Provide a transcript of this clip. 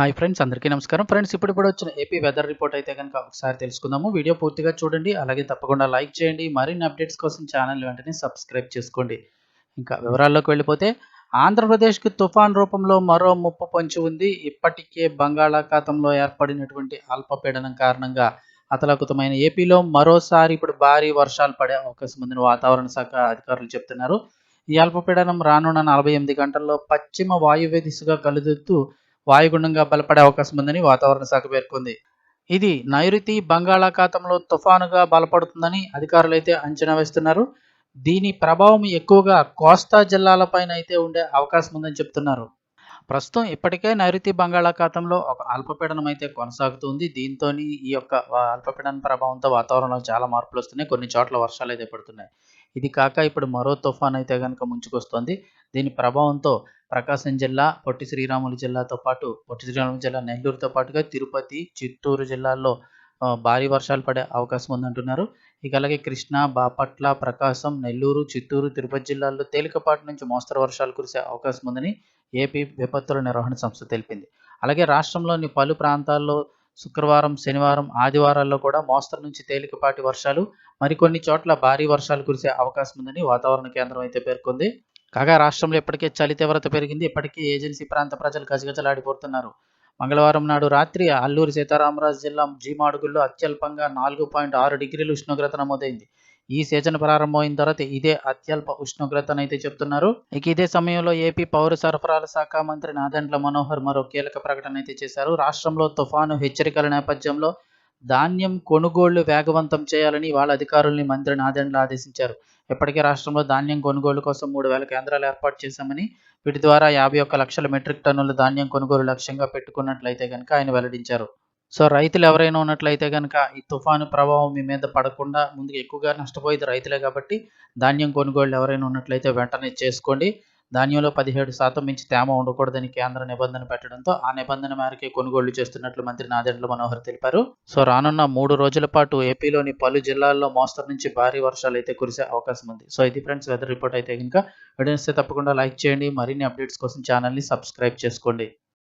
Hi friends అందరికీ నమస్కారం. Friends ఇప్పుడు ఇప్పుడు వచ్చిన ఏపీ వెదర్ రిపోర్ట్ అయితే కనుక ఒకసారి తెలుసుకుందాము. వీడియో పూర్తిగా చూడండి అలాగే తప్పకుండా లైక్ చేయండి. మరిన్ని అప్డేట్స్ కోసం ఛానల్ వెంటనే సబ్స్క్రైబ్ చేసుకోండి. ఇంకా వివరాల్లోకి వెళ్ళిపోతే ఆంధ్రప్రదేశ్కి తుఫాన్ రూపంలో మరో ముప్పు పొంచి ఉంది. ఇప్పటికే బంగాళాఖాతంలో ఏర్పడినటువంటి అల్పపీడనం కారణంగా అతలకుతమైన ఏపీలో మరోసారి ఇప్పుడు భారీ వర్షాలు పడే అవకాశం ఉందని వాతావరణ శాఖ అధికారులు చెప్తున్నారు. ఈ అల్పపీడనం రానున్న నలభై ఎనిమిది గంటల్లో పశ్చిమ వాయువ్య దిశగా కలుదుతూ వాయుగుండంగా బలపడే అవకాశం ఉందని వాతావరణ శాఖ పేర్కొంది. ఇది నైరుతి బంగాళాఖాతంలో తుఫానుగా బలపడుతుందని అధికారులు అయితే అంచనా వేస్తున్నారు. దీని ప్రభావం ఎక్కువగా కోస్తా జిల్లాలపైన అయితే ఉండే అవకాశం ఉందని చెప్తున్నారు. ప్రస్తుతం ఇప్పటికే నైరుతి బంగాళాఖాతంలో ఒక అల్పపీడనం అయితే కొనసాగుతుంది. దీంతో ఈ యొక్క అల్పపీడన ప్రభావంతో వాతావరణంలో చాలా మార్పులు వస్తున్నాయి. కొన్ని చోట్ల వర్షాలు అయితే పడుతున్నాయి. ఇది కాక ఇప్పుడు మరో తుఫాన్ అయితే కనుక ముంచుకొస్తుంది. దీని ప్రభావంతో ప్రకాశం జిల్లా పొట్టి శ్రీరాములు జిల్లాతో పాటు పొట్టి శ్రీరాములు జిల్లా నెల్లూరుతో పాటుగా తిరుపతి చిత్తూరు జిల్లాల్లో భారీ వర్షాలు పడే అవకాశం ఉందంటున్నారు. ఇక అలాగే కృష్ణా బాపట్ల ప్రకాశం నెల్లూరు చిత్తూరు తిరుపతి జిల్లాల్లో తేలికపాటి నుంచి మోస్తరు వర్షాలు కురిసే అవకాశం ఉందని ఏపీ విపత్తుల నిర్వహణ సంస్థ తెలిపింది. అలాగే రాష్ట్రంలోని పలు ప్రాంతాల్లో శుక్రవారం శనివారం ఆదివారాల్లో కూడా మోస్తరు నుంచి తేలికపాటి వర్షాలు మరికొన్ని చోట్ల భారీ వర్షాలు కురిసే అవకాశం ఉందని వాతావరణ కేంద్రం అయితే పేర్కొంది. కాగా రాష్ట్రంలో ఇప్పటికే చలి తీవ్రత పెరిగింది. ఇప్పటికీ ఏజెన్సీ ప్రాంత ప్రజలు గజగజలాడిపోతున్నారు. మంగళవారం నాడు రాత్రి అల్లూరి సీతారామరాజు జిల్లా జీమాడుగుల్లో అత్యల్పంగా నాలుగు పాయింట్ ఆరు డిగ్రీలు ఉష్ణోగ్రత నమోదైంది. ఈ సీజన్ ప్రారంభమైన తర్వాత ఇదే అత్యల్ప ఉష్ణోగ్రతనైతే చెప్తున్నారు. ఇక ఇదే సమయంలో ఏపీ పౌర సరఫరాల శాఖ మంత్రి నాదెండ్ల మనోహర్ మరో కీలక ప్రకటన అయితే చేశారు. రాష్ట్రంలో తుఫాను హెచ్చరికల నేపథ్యంలో ధాన్యం కొనుగోళ్ళు వేగవంతం చేయాలని వాళ్ళ అధికారుల్ని మంత్రి నాదెండ్ల ఆదేశించారు. ఇప్పటికే రాష్ట్రంలో ధాన్యం కొనుగోలు కోసం మూడు వేల కేంద్రాలు ఏర్పాటు చేశామని వీటి ద్వారా యాభై ఒక్క లక్షల మెట్రిక్ టన్నుల ధాన్యం కొనుగోలు లక్ష్యంగా పెట్టుకున్నట్లయితే కనుక ఆయన వెల్లడించారు. సో రైతులు ఎవరైనా ఉన్నట్లయితే కనుక ఈ తుఫాను ప్రభావం మీ మీద పడకుండా ముందుకు ఎక్కువగా నష్టపోయేది రైతులే కాబట్టి ధాన్యం కొనుగోళ్ళు ఎవరైనా ఉన్నట్లయితే వెంటనే చేసుకోండి. ధాన్యంలో పదిహేడు శాతం మించి తేమ ఉండకూడదని కేంద్ర నిబంధన పెట్టడంతో ఆ నిబంధన మేరకే కొనుగోళ్ళు చేస్తున్నట్లు మంత్రి నాదెండ్ల మనోహర్ తెలిపారు. సో రానున్న మూడు రోజుల పాటు ఏపీలోని పలు జిల్లాల్లో మోస్తరు నుంచి భారీ వర్షాలు అయితే కురిసే అవకాశం ఉంది. సో ఇది ఫ్రెండ్స్ వెదర్ రిపోర్ట్ అయితే కనుక వీడియోస్తే తప్పకుండా లైక్ చేయండి. మరిన్ని అప్డేట్స్ కోసం ఛానల్ని సబ్స్క్రైబ్ చేసుకోండి.